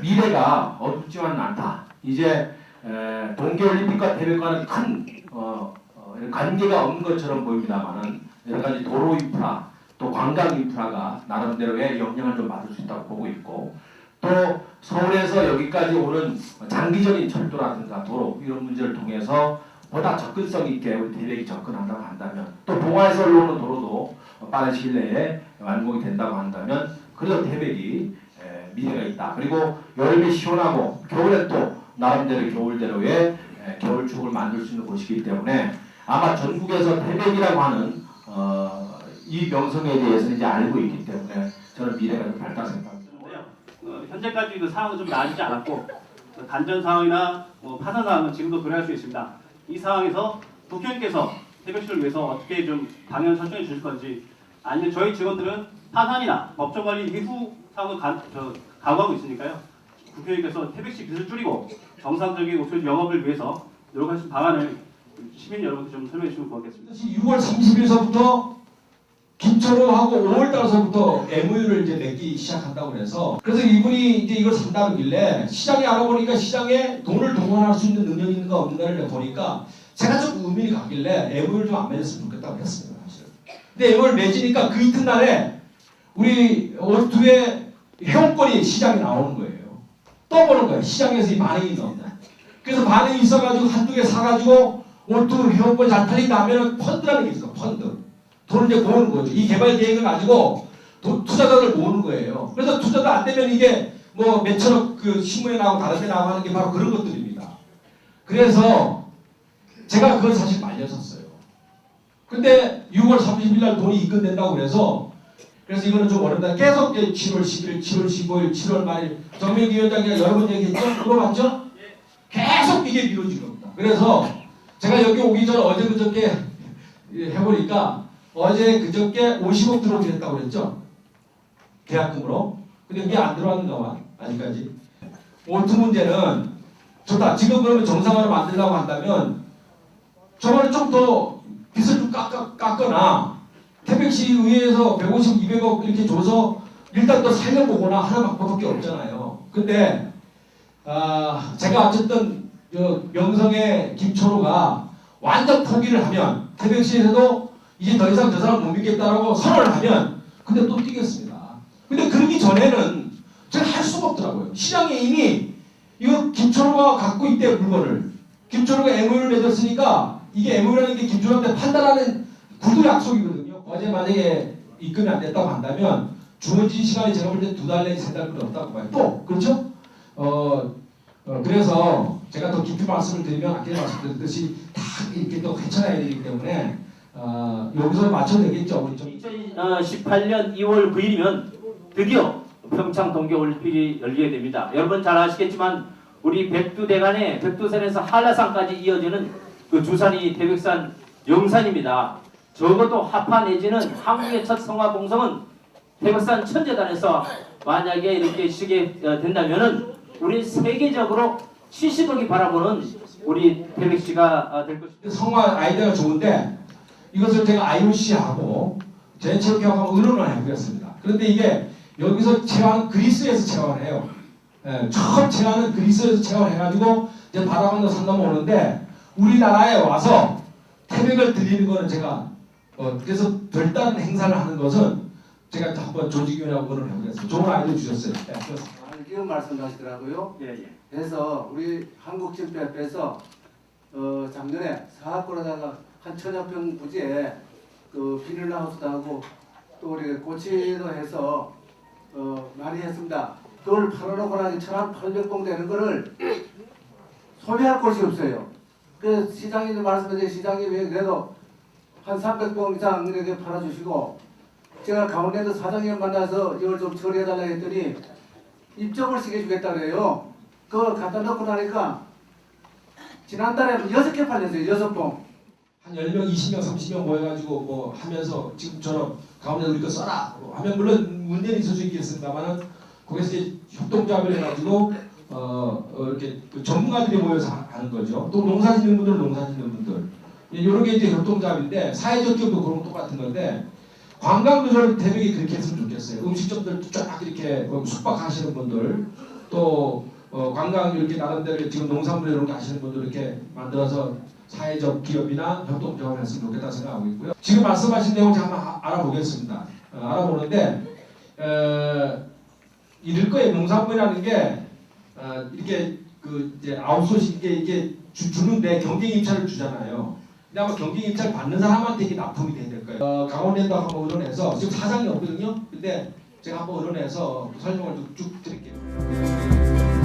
미래가 어둡지만은 않다. 이제 에, 동계올림픽과 대회과는 큰 어, 어, 관계가 없는 것처럼 보입니다만은 여러 가지 도로 인프라 또 관광 인프라가 나름대로의 영향을 좀 받을 수 있다고 보고 있고 또 서울에서 여기까지 오는 장기적인 철도라든가 도로 이런 문제를 통해서 보다 접근성 있게 우리 대백이 접근한다고 한다면 또 봉화에서 올라오는 도로도 빠른 시일 내에 완공이 된다고 한다면 그래도 대백이 에, 미래가 있다. 그리고 여름이 시원하고 겨울에 또 나름대로 겨울대로의 에, 겨울축을 만들 수 있는 곳이기 때문에 아마 전국에서 대백이라고 하는 어, 이 명성에 대해서 이제 알고 있기 때문에 저는 미래가 좀 밝다고 생각합니다. 어, 현재까지 그 상황은 좀 나아지지 않았고 그 단전 상황이나 뭐 파산 상황은 지금도 도래할 수 있습니다. 이 상황에서 국회의원께서 태백시를 위해서 어떻게 좀 방향을 설정해 주실 건지 아니면 저희 직원들은 파산이나 법정 관리 이후 상황을 가, 저, 각오하고 있으니까요. 국회의원께서 태백시 빚을 줄이고 정상적인 옥수수 영업을 위해서 노력하신 방안을 시민 여러분께 좀 설명해 주시면 고맙겠습니다. 6월 30일서부터 김철호하고 5월 달서부터 MOU를 이제 맺기 시작한다고 그래서 그래서 이분이 이제 이걸 산다길래 시장에 알아보니까 시장에 돈을 동원할 수 있는 능력이 있는가 없는가를 보니까 제가 좀 의문이 가길래 MOU를 좀 안 맺었으면 좋겠다고 했습니다 사실. 근데 MOU를 맺으니까 그 이튿날에 우리 월투의 회원권이 시장에 나오는 거예요. 떠보는 거예요. 시장에서 이 반응이 나온다. 그래서 반응이 있어가지고 한두 개 사가지고 월투 회원권 잘 팔린다 하면은 펀드라는 게 있어 펀드. 돈을 이제 모으는 거죠. 이 개발 계획을 가지고 돈, 투자자들 모으는 거예요. 그래서 투자가 안 되면 이게 뭐 몇천억 그 신문에 나오고 다른 데 나오고 하는 게 바로 그런 것들입니다. 그래서 제가 그걸 사실 말렸었어요. 근데 6월 30일 날 돈이 입금된다고 그래서 그래서 이거는 좀 어렵다. 계속 이제 7월 10일, 7월 15일, 7월 말일 정명기 위원장이 여러 번 얘기했죠? 물어봤죠? 계속 이게 미뤄진 겁니다. 그래서 제가 여기 오기 전에 어제 그저께 해보니까 어제 그저께 50억 들어오게 했다고 그랬죠? 계약금으로. 근데 이게 안 들어왔는가 봐. 아직까지. 오트 문제는 좋다. 지금 그러면 정상화를 만들려고 한다면 저번에 좀 더 빚을 좀 깎아, 깎거나 태백시 의회에서 150, 200억 이렇게 줘서 일단 또 살려보거나 하는 방법밖에 없잖아요. 근데 아, 제가 어쨌든 저 명성의 김철호가 완전 포기를 하면 태백시에서도 이제 더 이상 저 사람 못 믿겠다라고 선언을 하면 근데 또 뛰겠습니다. 근데 그러기 전에는 제가 할 수가 없더라고요. 시장에 이미 이거 김철호가 갖고 있대 물건을 김철호가 MOU를 맺었으니까 이게 MOU라는 게 김철호한테 판단하는 구두 약속이거든요. 어제 만약에 입금이 안 됐다고 한다면 주어진 시간이 제가 볼 때 두 달 내지 세달 정도 없다고 봐요. 또 그렇죠? 어, 어, 그래서 제가 더 깊이 말씀을 드리면 아까 말씀드렸듯이 다 이렇게 또 헤쳐나야 되기 때문에 어, 여기서 맞춰야 되겠죠. 우리 좀 2018년 2월 9일이면 드디어 평창 동계올림픽이 열리게 됩니다. 여러분 잘 아시겠지만 우리 백두대간에 백두산에서 한라산까지 이어지는 그 주산이 태백산 영산입니다. 적어도 하파 내지는 한국의 첫 성화 공성은 태백산 천재단에서 만약에 이렇게 시게 어, 된다면은 우리 세계적으로 70억이 바라보는 우리 태백시가 어, 될 것입니다. 성화 아이디어가 좋은데 이것을 제가 IOC하고 제체육하고 의논을 해보겠습니다. 그런데 이게 여기서 체환 그리스에서 체환해요. 예, 처음 체환은 그리스에서 체환해가지고 이제 바다 건너 산 넘어오는데 우리나라에 와서 태백을 들리는 거는 제가 어, 그래서 별다른 행사를 하는 것은 제가 한번 조직위원회하고 의논을 해보겠습니다. 좋은 아이디어 주셨어요. 네, 그렇습니다. 아니, 이런 말씀 하시더라고요. 예, 예. 그래서 우리 한국집회에서 어, 작년에 사학골에다가 한 천여 평 부지에 그 비닐하우스도 하고 또 우리 고치도 해서 어, 많이 했습니다. 그걸 팔아놓고 나니 천한 800봉 되는 거를 소비할 곳이 없어요. 그 시장님 말씀하신 시장이 왜 그래도 한 300봉 이상 이렇게 팔아주시고 제가 강원랜드 사장님 만나서 이걸 좀 처리해달라 했더니 입점을 시켜주겠다 그래요. 그걸 갖다 놓고 나니까 지난달에 여섯 개 팔렸어요. 여섯 봉. 한 10명, 20명, 30명 모여가지고 뭐 하면서 지금처럼 가운데 우리 거 써라 뭐 하면 물론 문제는 있을 수 있겠습니다만은 거기서 이제 협동조합을 해가지고 어, 어 이렇게 그 전문가들이 모여서 하- 하는 거죠. 또 농사 짓는 분들, 농사 짓는 분들 이런 게 이제 협동조합인데 사회적 기업도 그런 거 똑같은 건데 관광부설 대륙이 그렇게 했으면 좋겠어요. 음식점들 쫙 이렇게 뭐 숙박하시는 분들 또 어, 관광 이렇게 나름대로 지금 농산물 이런 거 하시는 분들 이렇게 만들어서 사회적 기업이나 협동조합을 했으면 좋겠다 생각하고 있고요. 지금 말씀하신 내용 한번 아- 알아보겠습니다. 어, 알아보는데 어, 이럴 거예요. 농산물이라는 게 어, 이렇게 그 이제 아웃소싱 이게 이게 주, 주는데 경쟁 입찰을 주잖아요. 근데 아마 경쟁 입찰 받는 사람한테 이게 납품이 돼야 될 거예요. 어, 강원랜드 한번 의논해서 지금 사장이 없거든요. 근데 제가 한번 의논해서 설명을 쭉, 쭉 드릴게요.